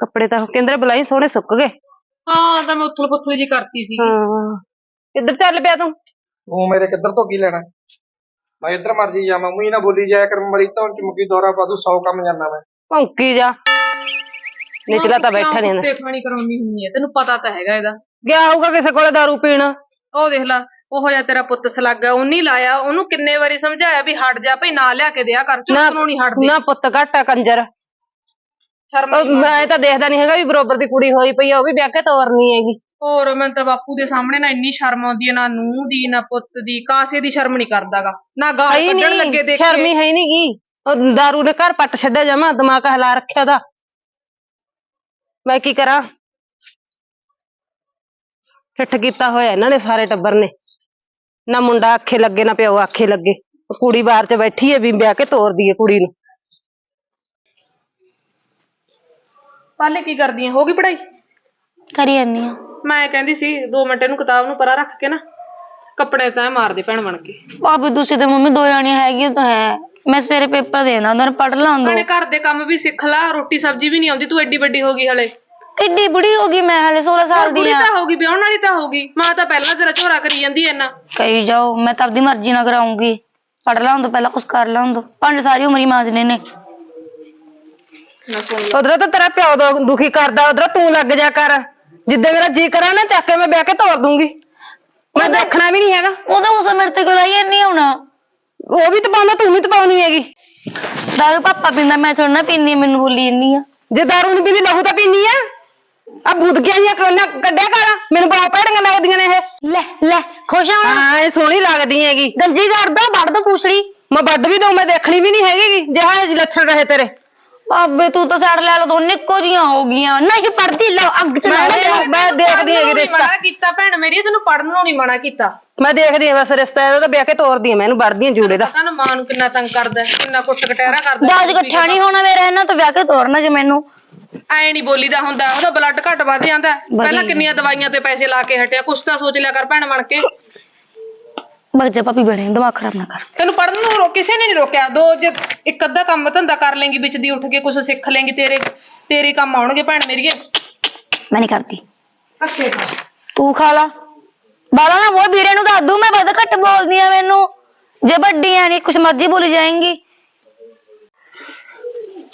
ਕੱਪੜੇ ਤਾਂ ਕਹਿੰਦੇ ਬਲਾਈ ਸੋਹਣੇ ਸੁੱਕ ਗਏ। ਹਾਂ ਤਾਂ ਮੈਂ ਉਥਲ ਪੁਥਲ ਜੀ ਕਰਤੀ ਸੀ ਹਾਂ ਕਿੱਧਰ ਚੱਲ ਪਿਆ ਤੂੰ? ਤੂੰ ਮੇਰੇ ਕਿੱਧਰ ਤੋਂ ਕੀ ਲੈਣਾ? ਮੈਂ ਇੱਧਰ ਮਰਜ਼ੀ ਜਾਵਾਂ ਮੂੰਹ ਹੀ ਨਾ ਬੋਲੀ ਜਾਇਆ ਕਰ ਮਰੀ ਤਾਂ ਚੁਮਕੀ ਦੌਰਾ ਪਾ ਦੂ 100 ਕੰਮ ਜਾਣਾ ਮੈਂ। ਭੌਂਕੀ ਜਾ। ਨਿਚਲਾ ਤਾਂ ਬੈਠਾ ਨਹੀਂ ਤੇ ਖਾਣੀ ਕਰਾਉਣੀ ਹੁੰਦੀ ਹੈ? ਤੈਨੂੰ ਪਤਾ ਤਾਂ ਹੈਗਾ ਇਹਦਾ। ਗਿਆ ਹੋਊਗਾ ਕਿਸੇ ਕੋਲੇ ਦਾਰੂ ਪੀਣ। ਉਹ ਦੇਖ ਲੈ ਉਹ ਜਿਹਾ ਤੇਰਾ ਪੁੱਤ ਸਲੱਗ ਹੈ ਉਹਨੀ ਲਾਇਆ ਉਹਨੂੰ ਕਿੰਨੇ ਵਾਰੀ ਸਮਝਾਇਆ ਵੀ ਹਟ ਜਾ ਭਈ ਨਾ ਲਿਆ ਕੇ ਦਿਆ ਕਰ ਨਾ ਚੁੱਪ ਨੂੰ ਨਹੀਂ ਹਟਦੀ। ਨਾ ਪੁੱਤ ਘੱਟ ਆ ਕੰਜਰ। ਸ਼ਰਮ ਉਹ ਨਹੀਂ ਮੈਂ ਤਾਂ ਦੇਖਦਾ ਨਹੀਂ ਹੈਗਾ ਵੀ ਬਰੋਬਰ ਦੀ ਕੁੜੀ ਹੋਈ ਪਈ ਆ ਉਹ ਵੀ ਵਿਆਹ ਕੇ ਤੋਰਨੀ ਹੈਗੀ। ਹੋਰ ਮੈਨੂੰ ਤਾਂ ਬਾਪੂ ਦੇ ਸਾਹਮਣੇ ਨਾ ਇੰਨੀ ਸ਼ਰਮ ਆਉਂਦੀ ਹੈ ਨਾ ਨੂੰਹ ਦੀ ਨਾ ਪੁੱਤ ਦੀ ਕਾਸੇ ਦੀ ਸ਼ਰਮ ਨਹੀਂ ਕਰਦਾਗਾ। ਨਾ ਗਾਲ ਹੈ ਕੱਢਣ ਲੱਗੇ ਨਹੀਂ ਦੇਖ। ਸ਼ਰਮੀ ਹੈ ਨਹੀਂ ਗੀ ਉਹ ਦਾਰੂ ਨੇ ਘਰ ਪੱਟ ਛੱਡਿਆ ਜਮਾ ਦਿਮਾਗ ਹਿਲਾ ਰੱਖਿਆ ਦਾ ਮੈਂ ਕੀ ਕਰਾਂ? ਠੱਠ ਕੀਤਾ ਹੋਇਆ ਇਹਨਾਂ ਨੇ ਸਾਰੇ ਟੱਬਰ ਨੇ। ਨਾ ਮੁੰਡਾ ਆਖੇ ਲੱਗੇ ਨਾ ਪਿਓ ਆਖੇ ਲੱਗੇ। ਉਹ ਕੁੜੀ ਬਾਹਰ ਚ ਬੈਠੀ ਹੈ ਵੀ ਵਿਆਹ ਕੇ ਤੋਰਦੀ ਹੈ ਕੁੜੀ ਨੂੰ। ਪਾਲੇ ਕੀ ਕਰਦੀ ਹੈ ਹੋ ਗਈ ਪੜਾਈ ਕਰੀ ਜਾਂਦੀ ਆ। ਮੈਂ ਕਹਿੰਦੀ ਸੀ 2 ਮਿੰਟ ਇਹਨੂੰ ਕਿਤਾਬ ਨੂੰ ਪਰਾਂ ਰੱਖ ਕੇ ਨਾ ਕੱਪੜੇ ਤਾਂ ਮਾਰਦੇ ਭੈਣ ਬਣ ਕੇ। ਭਾਬੀ ਤੁਸੀਂ ਤੇ ਮੰਮੀ ਦੋ ਜਾਣੀਆਂ ਹੈਗੀਆਂ ਤਾਂ ਹੈ। ਮੈਂ ਸਵੇਰੇ ਪੇਪਰ ਦੇਣਾ ਉਹਨਾਂ ਨੇ ਪੜ ਲਾਉਣ ਦੋ। ਭੈਣੇ ਘਰ ਦੇ ਕੰਮ ਵੀ ਸਿੱਖ ਲੈ ਰੋਟੀ ਸਬਜ਼ੀ ਵੀ ਨਹੀਂ ਆਉਂਦੀ ਤੂੰ ਐਡੀ ਵੱਡੀ ਹੋ ਗਈ ਹਲੇ। ਕਿੱਡੀ ਬੁੜੀ ਹੋ ਗਈ ਮੈਂ ਹਲੇ 16 ਸਾਲ ਦੀ ਬੁੜੀ ਆ। ਤਾਂ ਹੋ ਗਈ ਵਿਆਹਣ ਵਾਲੀ ਤਾਂ ਹੋ ਗਈ। ਮਾਂ ਤਾਂ ਪਹਿਲਾਂ ਤੇਰਾ ਝੋਰਾ ਕਰੀ ਜਾਂਦੀ ਐ ਨਾ ਕਹੀ ਜਾਓ ਮੈਂ ਤਾਂ ਆਪਦੀ ਮਰਜ਼ੀ ਨਾਲ ਕਰਾਉਂਗੀ। ਪੜ ਲਾਉਣ ਤੋਂ ਪਹਿਲਾਂ ਕੁਝ ਕਰ ਲਾਉਣ ਦੋ। ਪੰਜ ਸਾਰੀ ਉਮਰ ਹੀ ਮਾਜਨੇ ਨੇ। ਉਧਰੋਂ ਤਾਂ ਤੇਰਾ ਪਿਓ ਦੋ- ਦੁਖੀ ਕਰਦਾ ਉਧਰੋਂ ਤੂੰ ਲੱਗ ਜਾ ਕਰ। ਜਿੱਦੇ ਮੇਰਾ ਜੀ ਕਰਾਂ ਨਾ ਚੱਕ ਕੇ ਮੈਂ ਵਿਆਹ ਕੇ ਤੋਰ ਦੂੰਗੀ। ਮੈਂ ਦੇਖਣਾ ਵੀ ਨਹੀਂ ਹੈਗਾ। ਉਹਦਾ ਉਸ ਮੇਰੇ ਤੇ ਕੋਲ ਆਈ ਨਹੀਂ ਹੋਣਾ। ਉਹ ਵੀ ਤਾਂ ਪਾਉਂਦਾ ਤੂੰ ਵੀ ਤਾਂ ਪਾਉਣੀ ਹੈਗੀ। ਦਾਰੂ ਪਾਪਾ ਪੀਂਦਾ ਮੈਂ ਥੋੜਾ ਨਾ ਪੀਂਦੀ ਮੈਨੂੰ ਬੋਲੀ ਇੰਨੀ ਆ। ਜੇ ਦਾਰੂ ਨਹੀਂ ਪੀਂਦੀ ਲਹੂ ਤਾਂ ਪੀਨੀ ਆ। ਆ ਬੁੱਧਗੀਆਂ ਜੀਆਂ ਕੋਨਾ ਕੱਢਿਆ ਕਰ। ਮੈਨੂੰ ਬੜਾ ਭੈੜੀਆਂ ਲੱਗਦੀਆਂ ਨੇ ਇਹ। ਲੈ ਲੈ ਖੁਸ਼ ਆ ਹੁਣ? ਹਾਂ ਇਹ ਸੋਹਣੀ ਲੱਗਦੀ ਹੈਗੀ। ਗੰਜੀ ਕਰਦਾ ਵੜ ਦੋ ਪੂਛੜੀ। ਮੈਂ ਵੱਡ ਵੀ ਦਊਂ ਮੈਂ ਦੇਖਣੀ ਵੀ ਨਹੀਂ ਹੈਗੀ ਜਿਹਾ ਜੀ ਲੱਛਣ ਰਹੇ ਤੇਰੇ। ਭਾਬੇ ਤੂੰ ਤਾਂ ਸਾੜ ਲੈ ਲੋ ਦੋਨੇ ਇੱਕੋ ਜੀਆਂ ਹੋ ਗਈਆਂ। ਨਹੀਂ ਪੜਦੀ ਲਓ ਅੱਗ ਚ ਲਾ ਮੈਂ ਦੇਖ- ਮੈਂ ਦੇਖਦੀ ਹੈਗੀ ਰਿਸ਼ਤਾ। ਮਨਾ ਕੀਤਾ ਭੈਣ ਮੇਰੀ ਤੈਨੂੰ ਪੜਨ ਨੂੰ ਨਹੀਂ ਮਨਾ ਕੀਤਾ। ਮੈਂ ਦੇਖਦੀ ਹਾਂ ਬਸ ਰਿਸ਼ਤਾ ਇਹਦਾ ਤਾਂ ਵਿਆਹ ਕੇ ਤੋਰਦੀ ਆ ਮੈਂ ਇਹਨੂੰ ਵੜਦੀ ਆ ਜੂੜੇ ਦਾ। ਪਤਾ ਨਾ ਮਾਂ ਨੂੰ ਕਿੰਨਾ ਤੰਗ ਕਰਦਾ ਹੈ, ਕਿੰਨਾ ਕੁੱਟ ਕਟਹਿਰਾ ਕਰਦਾ ਦਾਜ ਇਕੱਠਾ ਨਹੀਂ ਹੋਣਾ ਮੇਰਾ ਇਹਨਾਂ ਤੋਂ ਵਿਆਹ ਕੇ ਤੋਰਨਾ ਜੇ ਮੈਨੂੰ। ਐ ਨਹੀਂ ਬੋਲੀਦਾ ਹੁੰਦਾ ਉਹਦਾ ਬਲੱਡ ਘੱਟ ਵੱਧ ਜਾਂਦਾ ਹੈ। ਪਹਿਲਾਂ ਕਿੰਨੀਆਂ ਦਵਾਈਆਂ ਤੇ ਪੈਸੇ ਲਾ ਕੇ ਹਟਿਆ ਕੁਛ ਤਾਂ ਸੋਚ ਲਿਆ ਕਰ ਭੈਣ ਬਣ ਕੇ। ਬਗ ਜਾ ਪਾਪੀ ਬੜੇ ਦਿਮਾਗ ਖਰਾਬ ਨਾ ਕਰ। ਤੈਨੂੰ ਪੜਨ ਨੂੰ ਰੋ- ਕਿਸੇ ਨੇ ਨਹੀਂ ਰੋਕਿਆ ਦੋ ਜੇ ਇੱਕ ਅੱਧਾ ਕੰਮ ਧੰਦਾ ਕਰ ਲੇਂਗੀ ਵਿੱਚ ਦੀ ਉੱਠ ਕੇ ਕੁਛ ਸਿੱਖ ਲੇਂਗੀ ਤੇਰੇ ਤੇਰੇ ਕੰਮ ਆਉਣਗੇ ਭੈਣ ਮੇਰੀਏ। ਮੈਂ ਨਹੀਂ ਕਰਦੀ। ਅੱਛੇ ਖਾ ਤੂੰ ਖਾ ਲਾ। ਬਾਲਾ ਨਾ ਉਹ ਵੀਰੇ ਨੂੰ ਦੱਸ ਦੂੰ ਮੈਂ ਵੱਧ ਘੱਟ ਬੋਲਦੀ ਆ ਮੈਨੂੰ। ਜੇ ਵੱਡੀਆਂ ਨਹੀਂ ਕੁਛ ਮਰਜ਼ੀ ਬੋਲੀ ਜਾਏਂਗੀ।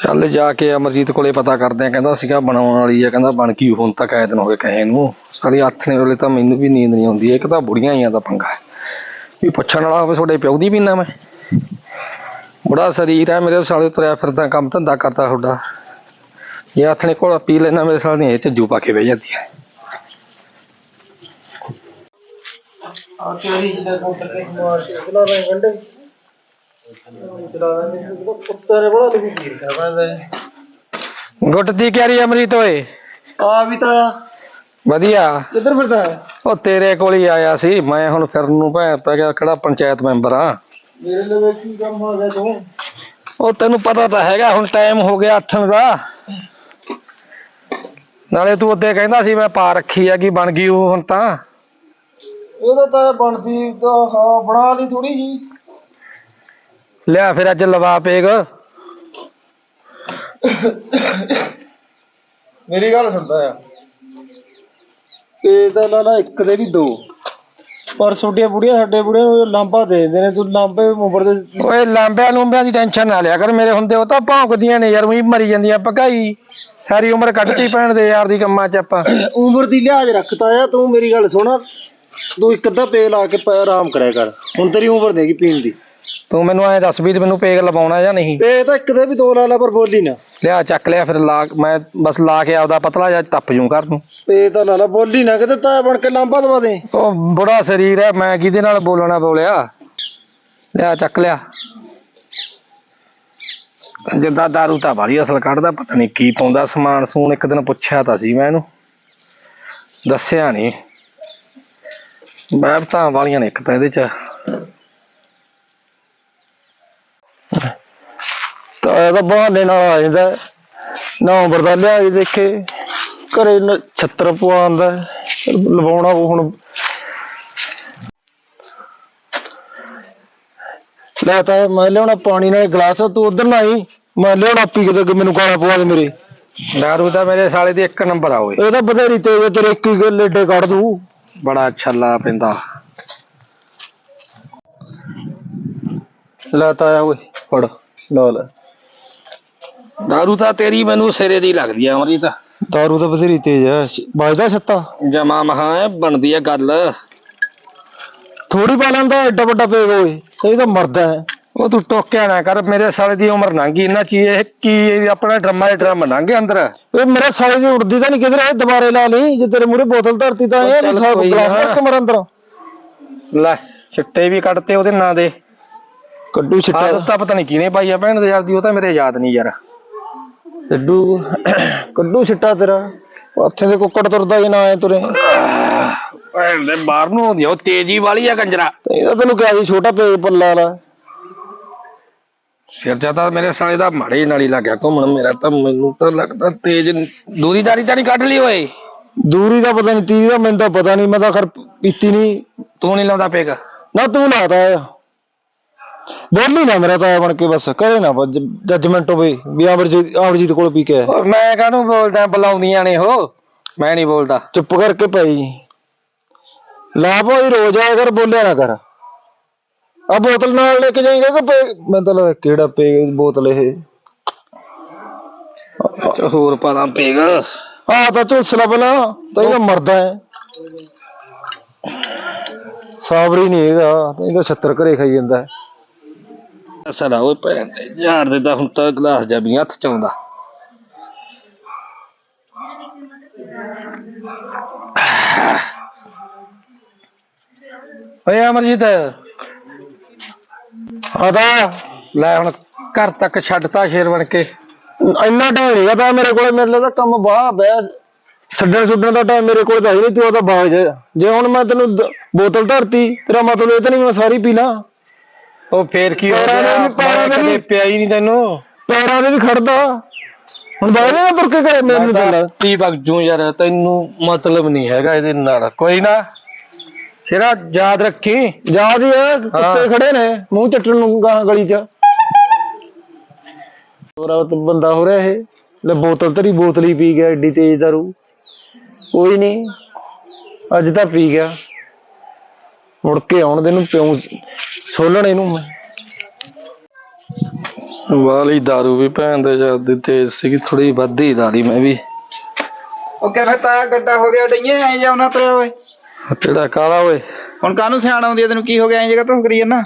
ਚੱਲ ਜਾ ਕੇ ਅਮਰਜੀਤ ਕੋਲੇ ਪਤਾ ਕਰਦੇ ਆ ਕਹਿੰਦਾ ਸੀਗਾ ਬਣਾਉਣ ਵਾਲੀ ਆ ਕਹਿੰਦਾ ਬਣ ਗਈ ਹੁਣ ਤੱਕ ਆਏ ਦਿਨ ਹੋ ਗਏ ਕਹੇ ਨੂੰ। ਸਾਲੀ ਹੱਥ ਨੇ ਵੇਲੇ ਤਾਂ ਮੈਨੂੰ ਵੀ ਨੀਂਦ ਨਹੀਂ ਆਉਂਦੀ ਇੱਕ ਤਾਂ ਬੁੜੀਆਂ ਹੀ ਆ ਦਾ ਪੰਗਾ। ਵੀ ਪੁੱਛਣ ਵਾਲਾ ਹੋਵੇ ਤੁਹਾਡੇ ਪਿਓ ਦੀ ਪੀਣਾ ਮੈਂ। ਬੜਾ ਸਰੀਰ ਹੈ ਮੇਰੇ ਸਾਲੇ ਤੁਰਿਆ ਫਿਰਦਾ ਕੰਮ ਧੰਦਾ ਕਰਦਾ ਤੁਹਾਡਾ। ਇਹ ਹੱਥ ਨੇ ਕੋਲ ਪੀ ਲੈਣਾ ਮੇਰੇ ਸਾਲੇ ਨੇ ਇਹ ਝੱਜੂ ਪਾ ਕੇ ਬਹਿ ਜਾਂਦੀ ਹੈ? ਗੁੱਟ ਦੀ ਕਿਆਰੀ ਅਮਰੀਤ ਓਏ। ਆ ਵੀ ਤਾਂ ਵਧੀਆ। ਕਿੱਧਰ ਫਿਰਦਾ? ਹੈ ਉਹ ਤੇਰੇ ਕੋਲ ਹੀ ਆਇਆ ਸੀ। ਮੈਂ ਹੁਣ ਫਿਰਨ ਨੂੰ ਭੈ ਪੈ ਗਿਆ ਕਿਹੜਾ ਪੰਚਾਇਤ ਮੈਂਬਰ ਆ। ਮੇਰੇ ਲਈ ਕੀ ਕੰਮ ਹੋ ਗਿਆ ਤੂੰ? ਉਹ ਤੈਨੂੰ ਪਤਾ ਤਾਂ ਹੈਗਾ ਹੁਣ ਟਾਈਮ ਹੋ ਗਿਆ ਆਥਣ ਦਾ। ਨਾਲੇ ਤੂੰ ਉੱਤੇ ਕਹਿੰਦਾ ਸੀ ਮੈਂ ਪਾ ਰੱਖੀ ਆ ਕਿ ਬਣ ਗਈ ਉਹ ਹੁਣ ਤਾਂ। ਇਹਦਾ ਤਾਂ ਬਣਦੀ ਤਾਂ ਹਾਂ ਬਣਾ ਲਈ ਥੋੜੀ ਜੀ ਲਿਆ ਫਿਰ ਅੱਜ ਲਵਾ ਪੇਗ। ਮੇਰੀ ਗੱਲ ਸੁਣਦਾ ਆ। ਇਹ ਤਾਂ ਲਾ ਲਾ ਇੱਕ ਦੇ ਵੀ ਦੋ। ਪਰ ਛੋਟੀਆਂ ਬੁੜੀਆਂ ਸਾਡੇ ਬੁੜੀਆਂ ਨੂੰ ਲਾਂਬਾ ਦੇ ਦਿੰਦੇ ਨੇ ਤੂੰ ਲਾਂਬੇ ਉਮਰ ਦੇ ਓਏ ਲਾਂਬਿਆਂ ਲੂੰਬਿਆਂ ਦੀ ਟੈਨਸ਼ਨ ਨਾ ਲਿਆ ਕਰ ਮੇਰੇ ਹੁੰਦੇ ਉਹ ਤਾਂ ਭੌਂਕਦੀਆਂ ਨੇ ਯਾਰ ਉਹੀ ਮਰੀ ਜਾਂਦੀਆਂ ਭਗਾਈ ਸਾਰੀ ਉਮਰ ਕੱਢਤੀ ਭੈਣ ਦੇ ਯਾਰ ਦੀ ਕੰਮਾਂ 'ਚ ਆਪਾਂ। ਉਮਰ ਦੀ ਲਿਹਾਜ਼ ਰੱਖਤਾ ਆ ਤੂੰ ਮੇਰੀ ਗੱਲ ਸੁਣ। ਤੂੰ ਇੱਕ ਅੱਧਾ ਪੇ ਲਾ ਕੇ ਪੈ ਆਰਾਮ ਕਰਿਆ ਕਰ। ਹੁਣ ਤੇਰੀ ਉਮਰ ਦੇਗੀ ਪੀਣ ਦੀ। ਤੂੰ ਮੈਨੂੰ ਐਂ ਦੱਸ ਵੀ ਮੈਨੂੰ ਪੇਗ ਲਵਾਉਣਾ ਜਾਂ ਨਹੀਂ? ਪੇ ਤਾਂ ਇੱਕ ਦੇ ਵੀ ਦੋ ਲਾ ਲਾ ਪਰ ਬੋਲੀ ਨਾ। ਲਿਆ ਚੱਕ ਲਿਆ ਫਿਰ ਲਾ ਮੈਂ ਬਸ ਲਾ ਕੇ ਆਪਦਾ ਪਤਲਾ ਜਿਹਾ ਟੱਪ ਜੂ ਕਰ ਦੂੰ ਪੇ ਤਾਂ ਲਾ ਬੋਲੀ ਨਾ ਕਿਤੇ ਤਾਂ ਬਣ ਕੇ ਲਾਂਬਾ ਦਵਾ ਦੇ। ਉਹ ਬੁੜਾ ਸਰੀਰ ਹੈ ਮੈਂ ਕਿਹਦੇ ਨਾਲ ਬੋਲਣਾ ਬੋਲਿਆ? ਲਿਆ ਚੱਕ ਲਿਆ। ਜਿੱਦਾਂ ਦਾਰੂ ਤਾਂ ਬਾਰੀ ਅਸਲ ਕੱਢਦਾ ਪਤਾ ਨਹੀਂ ਕੀ ਪਾਉਂਦਾ ਸਮਾਨ ਸਮੂਨ ਇੱਕ ਦਿਨ ਪੁੱਛਿਆ ਤਾਂ ਸੀ ਮੈਂ ਇਹਨੂੰ। ਦੱਸਿਆ ਨਹੀਂ। ਬੈਬਤਾਂ ਵਾਲੀਆਂ ਨੇ ਇੱਕ ਤਾਂ ਇਹਦੇ ਚ। ਤਾਂ ਇਹ ਤਾਂ ਬਹਾਨੇ ਨਾਲ ਆ ਜਾਂਦਾ ਨਾ ਉਮਰ ਦਾ ਲਿਆ ਕੇ ਦੇਖੇ। ਘਰੇ ਛੱਤਰ ਪਵਾਉਂਦਾ ਲਵਾਉਣਾ ਉਹ ਹੁਣ ਲੈ ਤਾਂ ਮੈਂ ਲਿਆਉਣਾ ਪਾਣੀ ਨਾਲ ਗਲਾਸ ਤੂੰ ਉਧਰ ਨਾ ਆਈ। ਮੈਂ ਲਿਆਉਣਾ ਪੀ ਕੇ ਤੇ ਮੈਨੂੰ ਗਾਣਾ ਪਵਾ ਦੇ ਮੇਰੇ। ਦਾਰੂ ਤਾਂ ਮੇਰੇ ਸਾਲੇ ਦੀ ਇੱਕ ਨੰਬਰ ਆ ਓਏ। ਇਹ ਤਾਂ ਬਥੇਰੀ ਤੇਜ਼ ਆ, ਤੇਰੇ ਇੱਕ ਹੀ ਲੇਡੇ ਕੱਢ ਦੂ ਬੜਾ ਛੱਲਾ ਪੈਂਦਾ। ਲੈ ਤਾਇਆ ਓਏ। ਫੜ ਲਾ ਲੈ ਦਾਰੂ ਤਾਂ ਤੇਰੀ ਮੈਨੂੰ ਸਿਰੇ ਦੀ ਲੱਗਦੀ ਆ ਅਮਰੀਤ ਦਾਰੂ ਤਾਂ ਬਥੇਰੀ ਤੇਜ਼ ਆ ਵੱਜਦਾ ਛੱਤਾ ਜਮਾ ਮਹਾ ਬਣਦੀ ਆ ਗੱਲ ਥੋੜੀ ਪਾ ਲੈਂਦਾ ਐਡਾ ਵੱਡਾ ਪੇਗ ਓਏ ਇਹ ਤਾਂ ਮਰਦਾ ਹੈ ਉਹ ਤੂੰ ਟੋਕਿਆ ਨਾ ਕਰ ਮੇਰੇ ਸਾਲੇ ਦੀ ਉਮਰ ਲੰਘੀ ਇਹਨਾਂ ਚ ਇਹ ਕੀ ਆਪਣਾ ਡਰਮਾ ਡਰਮ ਲੰਘੇ ਅੰਦਰ ਇਹ ਮੇਰੇ ਸਾਲੇ ਦੀ ਉੜਦੀ ਤਾਂ ਨਹੀਂ ਕਿਧਰ ਇਹ ਦੁਬਾਰੇ ਲਾ ਲਈ ਜੇ ਤੇਰੇ ਮੂਰੇ ਬੋਤਲ ਧਰਤੀ ਤਾਂ ਇਹ ਚੱਲ ਵੀ ਸਾਬ ਕੋਈ ਗਲਾਸ ਨਾ। ਰੱਖ ਮਰ ਅੰਦਰ ਲੈ ਚਿੱਟੇ ਵੀ ਕੱਢਤੇ ਉਹਦੇ ਨਾਂ ਦੇ ਕੱਡੂ ਛਿੱਟਾ ਆਦਤ ਤਾਂ ਪਤਾ ਨਹੀਂ ਕਿਹਨੇ ਪਾਈ ਆ ਭੈਣ ਦੇ ਯਾਰ ਦੀ ਉਹ ਤਾਂ ਮੇਰੇ ਯਾਦ ਨਹੀਂ ਯਾਰ ਕੱਡੂ ਕੱਡੂ ਛਿੱਟਾ ਤੇਰਾ। ਹੱਥੇ ਦੇ ਕੁੱਕੜ ਤੁਰਦਾ ਜੇ ਨਾ ਆਏ ਤੁਰੇ। ਭੈਣ ਦੇ ਬਾਹਰ ਨੂੰ ਆ, ਉਹ ਤੇਜ਼ੀ ਵਾਲੀ ਆ ਕੰਜਰਾ। ਇਹ ਤਾਂ ਤੈਨੂੰ ਕਿਹਾ ਸੀ ਛੋਟਾ ਪੇਗ ਪੱਲਾ ਲਾ ਫਿਰ ਜ਼ਿਆਦਾ ਮੇਰੇ ਸਾਲੇ ਦਾ ਮਾੜੇ ਨਾਲ ਹੀ ਲੱਗਿਆ ਘੁੰਮਣ ਮੇਰਾ ਤਾਂ ਮੈਨੂੰ ਤਾਂ ਲੱਗਦਾ ਤੇਜ਼ ਦੂਰੀ ਦਾਰੀ ਤਾਂ ਨਹੀਂ ਕੱਢ ਲਈ ਓਏ। ਦੂਰੀ ਦਾ ਪਤਾ ਨਹੀਂ ਤੀਰ ਦਾ ਮੈਨੂੰ ਤਾਂ ਪਤਾ ਨਹੀਂ ਮੈਂ ਤਾਂ ਖਰ ਪੀਤੀ ਨਹੀਂ। ਤੂੰ ਨਹੀਂ ਲਾਉਂਦਾ ਪੇਗਾ। ਨਾ ਤੂੰ ਲਾਤਾ ਆ। ਬੋਲੀ ਨਾ ਮੇਰਾ ਤਾਂ ਬਣ ਕੇ ਬਸ ਕਰੇ ਨਾ ਜੱਜਮੈਂਟ ਹੋਵੇ ਵੀ ਅਮਰਜੀਤ ਅਮਰਜੀਤ ਕੋਲ ਪੀ ਕੇ ਆਇਆ। ਮੈਂ ਕਾਹਨੂੰ ਬੋਲਦਾ ਬੁਲਾਉਂਦੀਆਂ ਨੇ ਉਹ ਮੈਂ ਨਹੀਂ ਬੋਲਦਾ। ਚੁੱਪ ਕਰਕੇ ਪਈ ਲਾ ਭਾਈ ਰੋਜ਼ ਆਇਆ ਕਰ ਬੋਲਿਆ ਨਾ ਕਰ। ਆ ਬੋਤਲ ਨਾਲ ਲੈ ਕੇ ਜਾਏਗਾ ਕਿ ਪੇ ਮੈਨੂੰ ਤਾਂ ਲੱਗਦਾ ਕਿਹੜਾ ਪੇ ਬੋਤਲ ਇਹ। ਹੋਰ ਪਾਲਾਂ ਪੇਗ ਆ ਤਾਂ ਝੁਲਸਲਾ ਪਹਿਲਾਂ ਤਾਂ ਇਹ ਤਾਂ ਮਰਦਾ ਹੈ। ਸਾਬਰੀ ਨਹੀਂ ਹੈਗਾ ਇਹ ਤਾਂ 76 ਘਰੇ ਖਾਈ ਜਾਂਦਾ ਹੈ। ਅਸਲ ਓਏ ਭੈਣ ਦੇ ਯਾਰ ਦੇ ਤਾਂ ਹੁਣ ਤਾਂ ਗਲਾਸ ਜਾ ਵੀ ਹੱਥ ਚ ਆਉਂਦਾ। ਓਏ ਅਮਰਜੀਤ। ਆ ਲੈ ਹੁਣ ਘਰ ਤੱਕ ਛੱਡਤਾ ਸ਼ੇਰ ਬਣ ਕੇ। ਇੰਨਾ ਟਾਈਮ ਨਹੀਂ ਤਾਂ ਮੇਰੇ ਕੋਲ ਮੇਰੇ ਲਈ ਤਾਂ ਕੰਮ ਬਾਹਲਾ ਪਿਆ ਛੱਡਣ ਛੁੱਡਣ ਦਾ ਟਾਈਮ ਮੇਰੇ ਕੋਲ ਤਾਂ ਹੈ ਨਹੀਂ ਤੂੰ ਉਹਦਾ ਬਾਗ ਜੇ। ਹੁਣ ਮੈਂ ਤੈਨੂੰ ਬੋਤਲ ਧਰਤੀ, ਤੇਰਾ ਮਤਲਬ ਇਹ ਤਾਂ ਨਹੀਂ ਮੈਂ ਸਾਰੀ ਪੀ ਲਾਂ ਉਹ ਫੇਰ ਕੀ ਹੋ ਪੈਰਾਂ ਗਿਆ? ਦੇ ਵੀ- ਪੈਰਾਂ ਮੈਂ ਦੇ ਕਦੇ ਵੀ- ਪਿਆ ਹੀ ਨਹੀਂ ਤੈਨੂੰ। ਪੈਰਾਂ ਦੇ ਵੀ ਖੜਦਾ। ਹੁਣ ਬਾਹਰ ਨਾ ਤੁਰ ਕੇ ਘਰੇ ਮੈਨੂੰ ਮੈਂ ਚੱਲ ਤਾਂ ਤੀ ਬਗਜੂ ਯਾਰ ਤੈਨੂੰ ਮਤਲਬ ਨਹੀਂ ਹੈਗਾ ਇਹਦੇ ਨਾਲ। ਕੋਈ ਨਾ। ਸ਼ੇਰਾ ਯਾਦ ਰੱਖੀ। ਯਾਦ ਹੀ ਹੈ। ਕੁੱਤੇ ਖੜੇ ਨੇ ਮੂੰਹ ਚੱਟਣ ਨੂੰ ਗਾਂ ਗਲੀ 'ਚ। ਹੋਰਾ ਤਾਂ ਬੰਦਾ ਹੋ ਰਿਹਾ ਇਹ। ਲੈ ਬੋਤਲ ਤੇਰੀ ਬੋਤਲ ਹੀ ਪੀ ਗਿਆ ਏਡੀ ਤੇਜ਼ ਦਾਰੂ ਕੋਈ ਨਹੀਂ। ਅੱਜ ਤਾਂ ਪੀ ਗਿਆ। ਮੁੜ ਕੇ ਆਉਣ ਦੇ ਨੂੰ ਪਿਉ ਸੋਲਣ ਇਹਨੂੰ ਮੈਂ ਵਾਲੀ दारू ਵੀ ਭੈਣ ਦੇ ਜਾਂਦੀ ਤੇਜ਼ ਸੀਗੀ ਥੋੜੀ ਵੱਧੀ ਦਾਲੀ ਮੈਂ ਵੀ ਉਹ ਕਿਵੇਂ ਤਾਇਆ ਗੱਡਾ ਹੋ ਗਿਆ ਡਈਏ ਐ ਜਾਉਣਾ ਤੇਰੇ ਓਏ ਤੇਰਾ ਕਾਲਾ ਓਏ ਹੁਣ ਕਾਹਨੂੰ ਸਿਆਣ ਆਉਂਦੀ ਆ ਤੈਨੂੰ ਕੀ ਹੋ ਗਿਆ ਐ ਜਗ੍ਹਾ ਤੂੰ ਕਰੀ ਜਾਂਦਾ